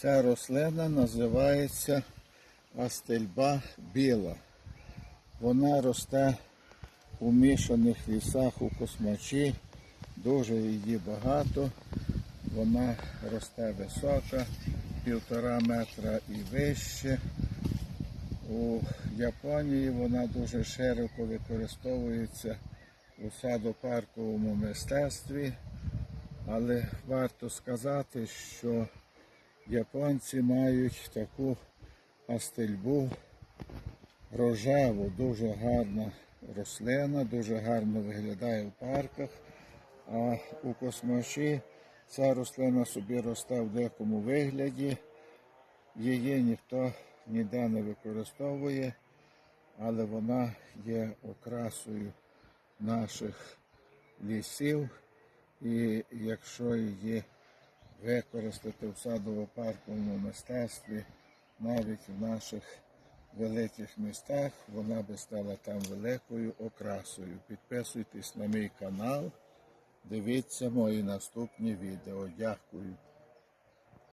Ця рослина називається астельба біла. Вона росте у мішаних лісах у космачі, дуже її багато. Вона росте висока, півтора метра і вище. У Японії вона дуже широко використовується у садопарковому мистецтві, але варто сказати, що японці мають таку астельбу рожеву, дуже гарна рослина, дуже гарно виглядає в парках. А у космачі ця рослина собі росте в дикому вигляді. Її ніхто ніде не використовує, але вона є окрасою наших лісів. І якщо її використати в садово-парковому мистецтві, навіть в наших великих містах, вона би стала там великою окрасою. Підписуйтесь на мій канал, дивіться мої наступні відео. Дякую.